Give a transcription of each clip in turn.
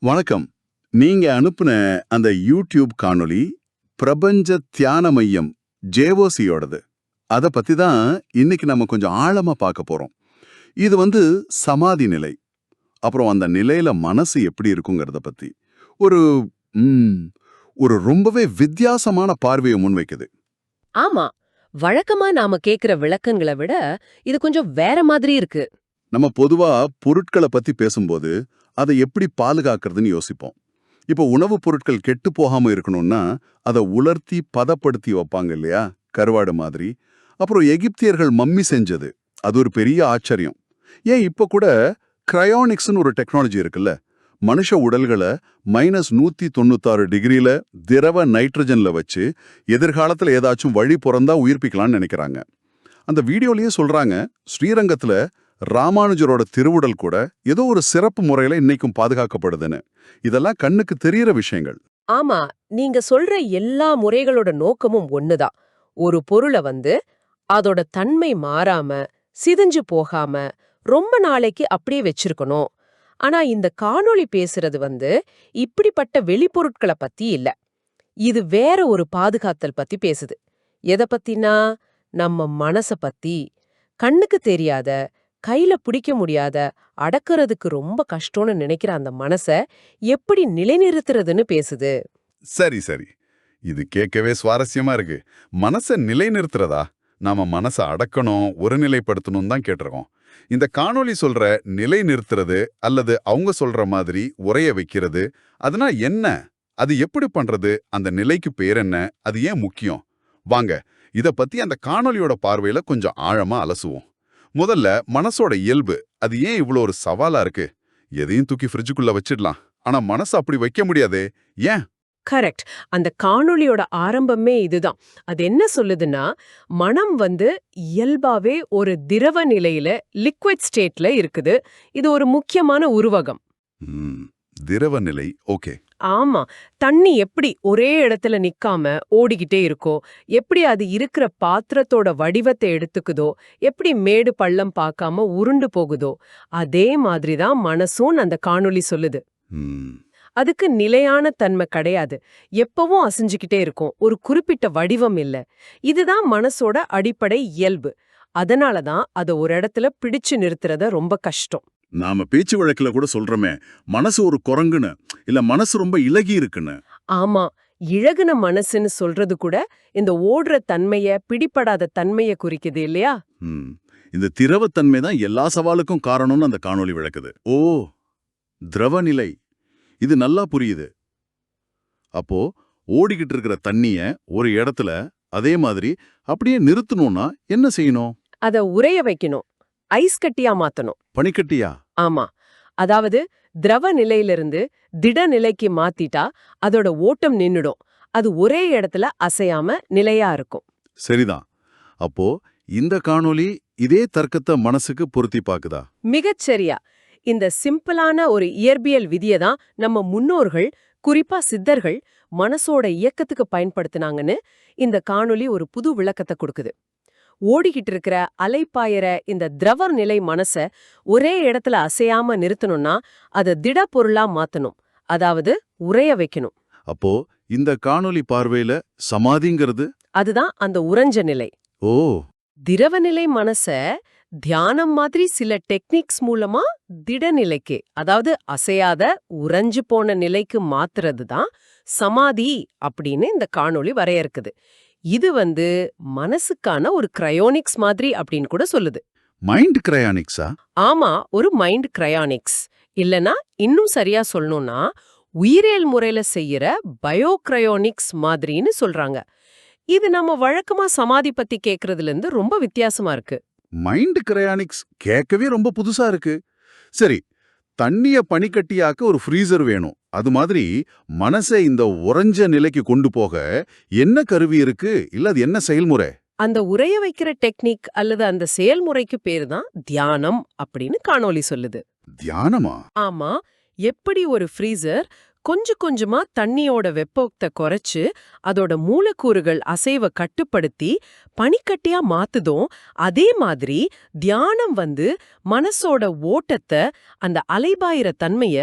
வணக்கம். நீங்க அனுப்புன அந்த யூடியூப் காணொளி பிரபஞ்ச தியான மையம் ஜேஓசியோடது. அத பத்தி தான் இன்னைக்கு நம்ம கொஞ்சம் ஆழமா பார்க்க போறோம். இது வந்து சமாதி நிலை. அப்புறம் அந்த நிலையில மனசு எப்படி இருக்குங்கிறத பத்தி. ஒரு ஒரு ரொம்பவே வித்தியாசமான பார்வையை முன்வைக்குது. ஆமா. வழக்கமா நாம கேக்குற விளக்கங்களை விட இது கொஞ்சம் வேற மாதிரி இருக்கு. நம்ம பொதுவா பொருட்களை பத்தி பேசும்போது அதை எப்படி பாதுகாக்கிறதுன்னு யோசிப்போம். இப்போ உணவுப் பொருட்கள் கெட்டு போகாம இருக்கணும்னா அதை உலர்த்தி பதப்படுத்தி வைப்பாங்க இல்லையா? கருவாடு மாதிரி. அப்புறம் எகிப்தியர்கள் மம்மி செஞ்சது. அது ஒரு பெரிய ஆச்சரியம். ஏன் இப்போ கூட கிரையானிக்ஸ்னு ஒரு டெக்னாலஜி இருக்குல்ல? மனுஷ உடல்களை மைனஸ் நூத்தி தொண்ணூத்தாறு டிகிரியில் திரவ நைட்ரஜன்ல வச்சு எதிர்காலத்துல ஏதாச்சும் வழி பிறந்தா உயிர்ப்பிக்கலாம்னு நினைக்கிறாங்க. அந்த வீடியோலயே சொல்றாங்க ஸ்ரீரங்கத்துல ராமானுஜரோட திருவுடல் கூட ஏதோ ஒரு சிறப்பு முறையில இன்னைக்கும் பாதுகாக்கப்படுதுன்னு. இதெல்லாம் கண்ணுக்கு தெரியற விஷயங்கள். ஆமா நீங்க சொல்ற எல்லா முறைகளோட நோக்கமும் ஒண்ணுதான். ஒரு பொருளை வந்து அதோட தன்மை மாறாம சிதைஞ்சு போகாம ரொம்ப நாளைக்கு அப்படியே வச்சிருக்கணும். ஆனா இந்த காணொளி பேசுறது வந்து இப்படிப்பட்ட வெளிப்பொருட்களை பத்தி இல்ல. இது வேற ஒரு பாதுகாத்தல் பத்தி பேசுது. எத பத்தினா நம்ம மனச பத்தி கண்ணுக்கு தெரியாத கையில பிடிக்க முடியாத அடக்குறதுக்கு ரொம்ப கஷ்டம்னு நினைக்கிற அந்த மனச எப்படி நிலைநிறுத்துறதுன்னு பேசுது? சரி சரி. இது கேட்கவே சுவாரஸ்யமா இருக்கு. மனசை நிலைநிறுத்துறதா? நாம மனசை அடக்கணும் ஒருநிலைப்படுத்தணும் தான் கேட்டிருக்கோம். இந்த காணொளி சொல்ற நிலை நிறுத்துறது அல்லது அவங்க சொல்ற மாதிரி உரைய வைக்கிறது அதுனா என்ன? அது எப்படி பண்றது? அந்த நிலைக்கு பேர் என்ன? அது ஏன் முக்கியம்? வாங்க இத பத்தி அந்த காணொளியோட பார்வையில கொஞ்சம் ஆழமா அலசுவோம். முதல்ல மனசோட இயல்பு. அது ஏன் இவ்வளோ ஒரு சவாலா இருக்கு? எதையும் தூக்கி ஃப்ரிட்ஜுக்குள்ள வச்சிடலாம். ஆனா மனசு அப்படி வைக்க முடியாதே. ஏன்? கரெக்ட் அந்த காணொளியோட ஆரம்பமே இதுதான். அது என்ன சொல்லுதுன்னா மனம் வந்து இயல்பாவே ஒரு திரவ நிலையில லிக்விட் ஸ்டேட்ல இருக்குது. இது ஒரு முக்கியமான உருவகம். திரவ நிலை ஓகே. ஆமா. தண்ணி எப்படி ஒரே இடத்துல நிக்காம ஓடிக்கிட்டே இருக்கோ எப்படி அது இருக்கிற பாத்திரத்தோட வடிவத்தை எடுத்துக்குதோ எப்படி மேடு பள்ளம் பார்க்காம உருண்டு போகுதோ அதே மாதிரிதான் மனசும் அந்த காணொளி சொல்லுது. அதுக்கு நிலையான தன்மை கிடையாது. எப்பவும் அசைஞ்சுக்கிட்டே இருக்கும். ஒரு குறிப்பிட்ட வடிவம் இல்ல. இதுதான் மனசோட அடிப்படை இயல்பு. அதனால தான் அதை ஒரு இடத்துல பிடிச்சு நிறுத்துறத ரொம்ப கஷ்டம். நாம பேச்சு வழக்குல கூட சொல்றோமே மனசு ஒரு குரங்குன்னு இல்ல மனசு ரொம்ப இலகி இருக்குன்னு. ஆமா இழகுன மனசுன்னு சொல்றது கூட இந்த ஓடுற தன்மைய பிடிபடாத தன்மைய குறிக்குது இல்லையா? இந்த திரவத்தன்மை தான் எல்லா சவாலுக்கும் காரணம்னு அந்த காணொளி விளக்குது. ஓ திரவநிலை. இது நல்லா புரியுது. அப்போ ஓடிக்கிட்டு இருக்கிற தண்ணிய ஒரு இடத்துல அதே மாதிரி அப்படியே நிறுத்தணும்னா என்ன செய்யணும்? அத உறைய வைக்கணும். ஐஸ் கட்டியா மாத்தணும். பனிக்கட்டியா? ஆமா. அதாவது திரவ நிலையிலிருந்து திட நிலைக்கு மாத்திட்டா அதோட ஓட்டம் நின்னுடும். அது ஒரே இடத்துல அசையாம நிலையா இருக்கும். சரிதான். அப்போ இந்த காணொளி இதே தர்க்கத்தை மனசுக்கு பொருத்தி பாக்குதா? மிகச் சரியா இந்த சிம்பிளான ஒரு இயற்பியல் விதியை தான் நம்ம முன்னோர்கள் குறிப்பா சித்தர்கள் மனசோட இயக்கத்துக்கு பயன்படுத்துனாங்கன்னு இந்த காணொளி ஒரு புது விளக்கத்தை கொடுக்குது. ஓடிக்கிட்டு இருக்கிற அலைப்பாயற இந்த திரவ நிலை மனச ஒரே இடத்துல அசையாம நிறுத்தணும்னா அதை திட பொருளா மாத்தணும். அதாவது உறைய வைக்கணும். அப்போ இந்த காணொளி பார்வையில சமாதிங்கிறது? அதுதான் அந்த உறைஞ்ச நிலை. ஓ. திரவநிலை மனச தியானம் மாதிரி சில டெக்னிக்ஸ் மூலமா திடநிலைக்கு அதாவது அசையாத உறைஞ்சு போன நிலைக்கு மாத்துறது தான் சமாதி அப்படின்னு இந்த காணொளி வரையறுக்குது. இது வந்து மனசுக்கான ஒரு கிரையோனிக்ஸ் மாதிரி அப்படின்னு கூட சொல்லுது. மைண்ட் கிரையானிக்ஸா ஆமா ஒரு மைண்ட் கிரையானிக்ஸ் இல்லனா இன்னும் சரியா சொல்லணும்னா உயிரியல் முறையில செய்யற பயோக்ரையோனிக்ஸ் மாதிரின்னு சொல்றாங்க. இது நம்ம வழக்கமா சமாதி பத்தி கேக்குறதுல இருந்து ரொம்ப வித்தியாசமா இருக்கு. மைண்ட் கிரையானிக்ஸ் கேட்கவே ரொம்ப புதுசா இருக்கு. சரி தண்ணிய பனிக்கட்டியாக்க ஒரு ஃப்ரீசர் வேணும். அது மாதிரி மனசை இந்த உறைஞ்ச நிலைக்கு கொண்டு போக என்ன கருவி இருக்கு? இல்ல அது என்ன செயல்முறை? அந்த உறைய வைக்கிற டெக்னிக் அல்லது அந்த செயல்முறைக்கு பேரு தான் தியானம் அப்படின்னு காணொளி சொல்லுது. தியானமா? ஆமா. எப்படி ஒரு ஃப்ரீசர் கொஞ்சம் கொஞ்சமா தண்ணியோட வெப்பத்தை குறைச்சு அதோட மூலக்கூறுகள் அசைவ கட்டுப்படுத்தி பனிக்கட்டியா மாத்துதோ அதே மாதிரி தியானம் வந்து மனசோட ஓட்டத்தை அந்த அலைபாயிர தன்மைய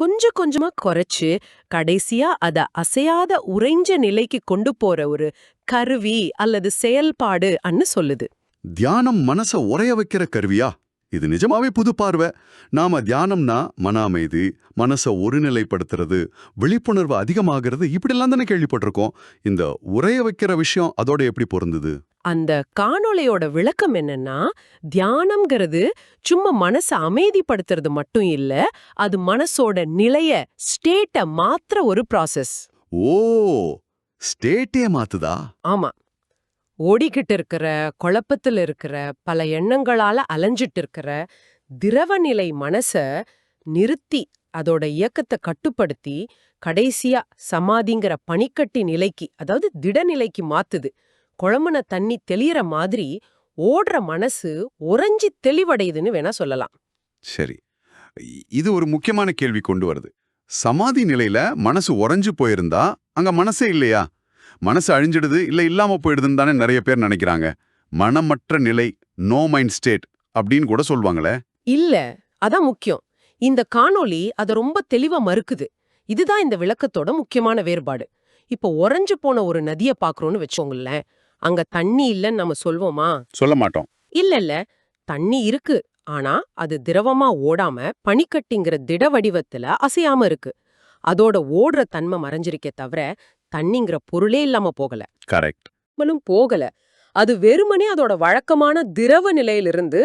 கொஞ்சம் கொஞ்சமா குறைச்சு கடைசியா அத அசையாத உறைஞ்ச நிலைக்கு கொண்டு போற ஒரு கருவி அல்லது செயல்பாடு அன்னு சொல்லுது. தியானம் மனச உறைய வைக்கிற கருவியா? இது நிஜமாவே புது பார்வை. நாம தியானம்னா மன அமைதி மனச ஒருநிலைப்படுத்துறது விழிப்புணர்வு அதிகமாகிறது இப்படிலாம் தானே கேள்விப்பட்டிருக்கோம். இந்த உறைய வைக்கிற விஷயம் அதோட எப்படி பொருந்தது? அந்த காணொளியோட விளக்கம் என்னன்னா தியானம்ங்கிறது சும்மா மனச அமைதிப்படுத்துறது மட்டும் இல்ல அது மனசோட நிலைய ஸ்டேட்ட மாத்திர ஒரு ப்ராசஸ் ஓ ஸ்டேட்டே மாத்துதா? ஆமா. ஓடிக்கிட்டு இருக்கிற குழப்பத்துல இருக்கிற பல எண்ணங்களால அலைஞ்சிட்டு இருக்கிற திரவநிலை மனச நிறுத்தி அதோட இயக்கத்தை கட்டுப்படுத்தி கடைசியா சமாதிங்கிற பனிக்கட்டி நிலைக்கு அதாவது திடநிலைக்கு மாத்துது. குழம்புன தண்ணி தெளியற மாதிரி ஓடுற மனசு உறைஞ்சி தெளிவடையுதுன்னு வேணா சொல்லலாம். சரி. இது ஒரு முக்கியமான கேள்வி கொண்டு வருது. சமாதி நிலையில மனசு உறைஞ்சு போயிருந்தா அங்க மனசே இல்லையா? மனசு அழிஞ்சிடுது இல்ல இல்லாம போயிடுதுன்னு தானே நிறைய பேர் நினைக்கிறாங்க. மனமற்ற நிலை நோ மைண்ட் ஸ்டேட் அப்படின்னு கூட சொல்லுவாங்களே இல்ல அதான் முக்கியம். இந்த காணொளி அத ரொம்ப தெளிவா மறுக்குது. இதுதான் இந்த விளக்கத்தோட முக்கியமான வேறுபாடு. இப்போ உறைஞ்சு போன ஒரு நதிய பாக்குறோம்னு வச்சோங்களேன் அங்க தண்ணி இல்லைன்னு நம்ம சொல்வோமா? சொல்ல மாட்டோம். இல்ல இல்ல. தண்ணி இருக்கு. ஆனா அது திரவமா ஓடாம பனிக்கட்டிங்கிற திட வடிவத்துல அசையாம இருக்கு. அதோட ஓடுற தன்மை மறைஞ்சிருக்கே தவிர தண்ணிங்கிற பொருளே இல்லாம போகல. கரெக்ட். போகல. அது வெறுமனே அதோட வழக்கமான திரவ நிலையிலிருந்து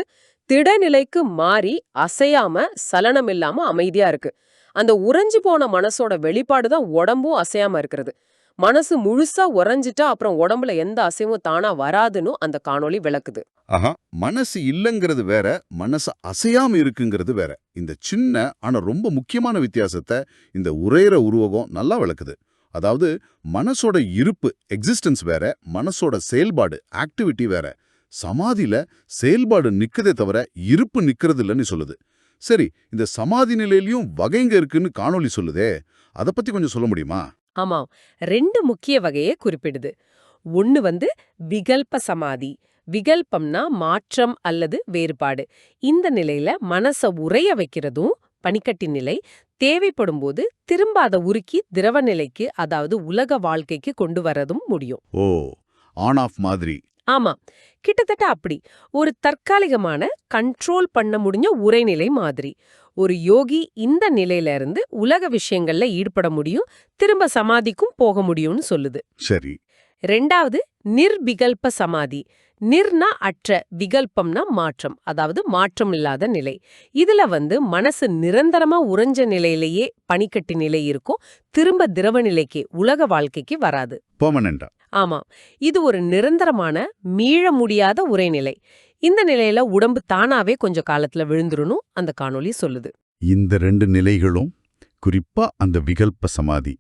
திடநிலைக்கு மாறி அசையாம சலனம் இல்லாம அமைதியா இருக்கு. அந்த உறைஞ்சு போன மனசோட வெளிப்பாடு தான் உடம்பும் அசையாம இருக்கிறது. மனசு முழுசா உறைஞ்சிட்டா அப்புறம் உடம்புல எந்த அசைவும் தானா வராதுன்னு அந்த காணொளி விளக்குது. ஆஹா மனசு இல்லைங்கிறது வேற மனசு அசையாம இருக்குங்கிறது வேற. இந்த சின்ன ஆனா ரொம்ப முக்கியமான வித்தியாசத்தை இந்த உரையிற உருவகம் நல்லா விளக்குது. அதாவது மனசோட இருப்பு எக்ஸிஸ்டன்ஸ் வேற மனசோட செயல்பாடு ஆக்டிவிட்டி வேற. சமாதியில செயல்பாடு நிக்கதே தவிர இருப்பு நிக்கிறது இல்லைன்னு சொல்லுது. சரி இந்த சமாதி நிலையிலயும் வகைங்க இருக்குன்னு காணொளி சொல்லுதே அதை பத்தி கொஞ்சம் சொல்ல முடியுமா? ஆமாம். ரெண்டு முக்கிய வகையை குறிப்பிடுது. ஒன்னு வந்து விகல்ப சமாதி. விகல்பம்னா மாற்றம் அல்லது வேறுபாடு. இந்த நிலையில மனச உறைய வைக்கிறதும் பனிக்கட்டி நிலை தேவைப்படும் போது திரும்ப அதை உருக்கி திரவ நிலைக்கு அதாவது உலக வாழ்க்கைக்கு கொண்டு வரதும் முடியும். ஓ ஆன் ஆஃப் மாதிரி. ஆமா கிட்டத்தட்ட அப்படி. ஒரு தற்காலிகமான கண்ட்ரோல் பண்ண முடிஞ்ச உரைநிலை மாதிரி. ஒரு யோகி இந்த நிலையில இருந்து உலக விஷயங்கள்ல ஈடுபட முடியும் திரும்ப சமாதிக்கும் போக முடியும்னு சொல்லுது. சரி. ரெண்டாவது நிர்விகல்ப சமாதி. நிர்னா அற்ற விகல்பம்னா மாற்றம் அதாவது மாற்றம் இல்லாத நிலை. இதுல வந்து மனசு நிரந்தரமா உறைஞ்ச நிலையிலேயே பனிக்கட்டி நிலை இருக்கும் திரும்ப திரவ நிலைக்கு உலக வாழ்க்கைக்கு வராது. ஆமாம் இது ஒரு நிரந்தரமான மீள முடியாத உரைநிலை. இந்த நிலையில உடம்பு தானாவே கொஞ்ச காலத்துல விழுந்துருணும் அந்த காணொளி சொல்லுது. இந்த ரெண்டு நிலைகளும் குறிப்பா அந்த விகல்ப சமாதி.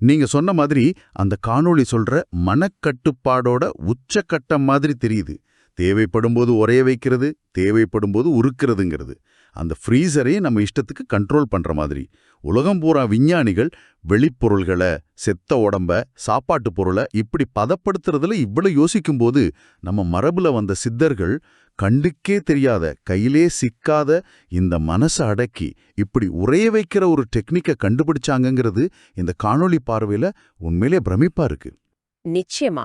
நீங்க சொன்ன மாதிரி அந்த காணொளி சொல்ற மனக்கட்டுப்பாடோட உச்சக்கட்டம் மாதிரி தெரியுது. தேவைப்படும்போது உரைய வைக்கிறது தேவைப்படும்போது உருக்கிறதுங்கிறது. அந்த ஃப்ரீசரையே நம்ம இஷ்டத்துக்கு கண்ட்ரோல் பண்ற மாதிரி. உலகம் பூரா விஞ்ஞானிகள் வெளிப்பொருள்களை செத்த உடம்ப சாப்பாட்டு பொருளை இப்படி பதப்படுத்துறதுல இவ்வளவு யோசிக்கும்போது நம்ம மரபுல வந்த சித்தர்கள் கண்டுக்கே தெரியாத கையிலே சிக்காத இந்த மனசை அடக்கி இப்படி உரைய வைக்கிற ஒரு டெக்னிக்கை கண்டுபிடிச்சாங்கங்கிறது இந்த காணொளி பார்வையில உண்மையிலே பிரமிப்பா இருக்கு. நிச்சயமா.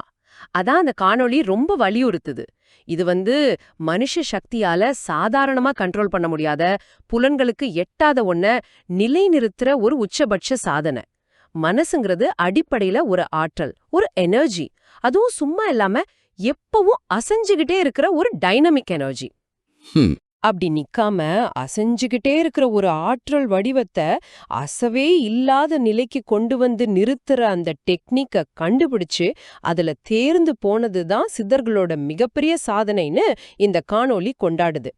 அதான் அந்த காணொளி ரொம்ப வலியுறுத்துது. இது வந்து மனுஷ சக்தியால சாதாரணமா கண்ட்ரோல் பண்ண முடியாத புலன்களுக்கு எட்டாத ஒன்ன நிலைநிறுத்துற ஒரு உச்சபட்ச சாதனை. மனசுங்கிறது அடிப்படையில ஒரு ஆற்றல் ஒரு எனர்ஜி அதுவும் சும்மா இல்லாம எப்பவும் அசைஞ்சுகிட்டே இருக்கிற ஒரு டைனமிக் எனர்ஜி. அப்படி நிக்காம அசைஞ்சுகிட்டே இருக்கிற ஒரு ஆற்றல் வடிவத்தை அசவே இல்லாத நிலைக்கு கொண்டு வந்து நிறுத்துற அந்த டெக்னிக்க கண்டுபிடிச்சு அதுல தேர்ந்து போனது தான் சித்தர்களோட மிகப்பெரிய சாதனைன்னு இந்த காணொளி கொண்டாடுது.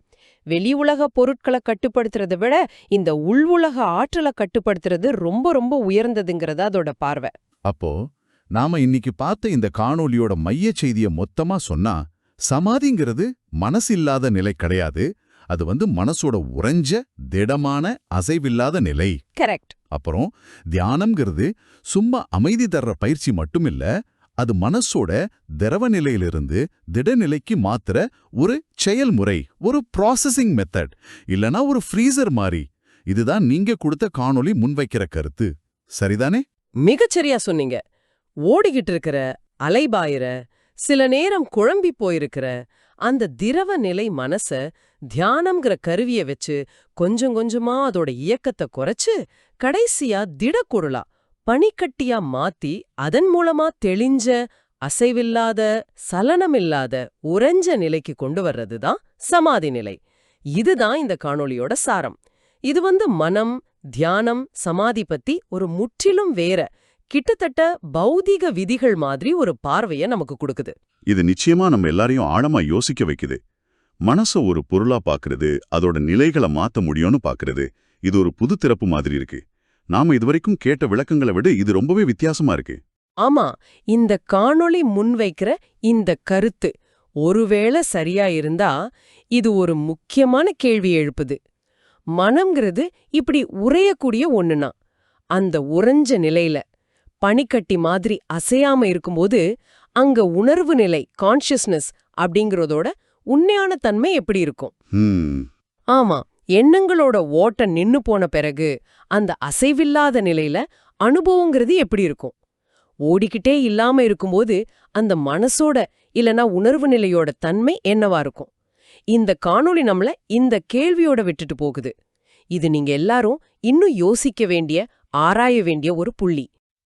வெளி உலக பொருட்களை கட்டுப்படுத்துறதை விட இந்த உள் உலக ஆற்றலை கட்டுப்படுத்துறது ரொம்ப ரொம்ப உயர்ந்ததுங்கிறது அதோட பார்வை. அப்போ நாம இன்னைக்கு பார்த்த இந்த காணொளியோட மைய செய்திய மொத்தமா சொன்னா சமாதிங்கிறது மனசில்லாத நிலை கிடையாது. அது வந்து மனசோட உறைஞ்ச திடமான அசைவில்லாத நிலை. கரெக்ட். அப்புறம் தியானம்ங்கிறது சும்மா அமைதி தர்ற பயிற்சி மட்டுமில்ல அது மனசோட திரவ நிலையிலிருந்து திடநிலைக்கு மாத்துற ஒரு செயல்முறை ஒரு ப்ராசஸிங் மெத்தட் இல்லனா ஒரு ஃப்ரீசர் மாதிரி இதுதான் நீங்க கொடுத்த காணொளி முன்வைக்கிற கருத்து. சரிதானே? மிகச்சரியா சொன்னீங்க. ஓடிக்கிட்டு இருக்கிற அலைபாயிற சில நேரம் குழம்பி போயிருக்கிற அந்த திரவ நிலை மனச தியானம்ங்கிற கருவிய வச்சு கொஞ்சம் கொஞ்சமா அதோட இயக்கத்தை குறைச்சு கடைசியா திடக்குருளா பனிக்கட்டியா மாத்தி அதன் மூலமா தெளிஞ்ச அசைவில்லாத சலனமில்லாத உறைஞ்ச நிலைக்கு கொண்டு வர்றதுதான் சமாதி நிலை. இதுதான் இந்த காணொளியோட சாரம். இது வந்து மனம் தியானம் சமாதி பத்தி ஒரு முற்றிலும் வேற கிட்டத்தட்ட பௌதிக விதிகள் மாதிரி ஒரு பார்வைய நமக்கு கொடுக்குது. இது நிச்சயமா நம்ம எல்லாரையும் ஆழமா யோசிக்க வைக்குது. மனச ஒரு பொருளா பாக்குறது அதோட நிலைகளை மாத்த முடியும்னு பாக்குறது இது ஒரு புது திறப்பு மாதிரி இருக்கு. நாம இதுவரைக்கும் கேட்ட விளக்கங்களை விட இது ரொம்பவே வித்தியாசமா இருக்கு. ஆமா இந்த காணொளி முன்வைக்கிற இந்த கருத்து ஒருவேளை சரியா இருந்தா இது ஒரு முக்கியமான கேள்வி எழுப்புது. மனம்ங்கிறது இப்படி உறையக்கூடிய ஒண்ணுனா அந்த உறைஞ்ச நிலையில பனிக்கட்டி மாதிரி அசையாம இருக்கும்போது அங்க உணர்வு நிலை கான்ஷியஸ்னஸ் அப்படிங்கறதோட உண்மையான தன்மை எப்படி இருக்கும்? ஆமா எண்ணங்களோட ஓட்டம் நின்னு போன பிறகு அந்த அசைவில்லாத நிலையில அனுபவங்கிறது எப்படி இருக்கும்? ஓடிக்கிட்டே இல்லாம இருக்கும்போது அந்த மனசோட இல்லனா உணர்வு நிலையோட தன்மை என்னவா இருக்கும்? இந்த காணொளி நம்மள இந்த கேள்வியோட விட்டுட்டு போகுது. இது நீங்க எல்லாரும் இன்னும் யோசிக்க வேண்டிய ஆராய வேண்டிய ஒரு புள்ளி.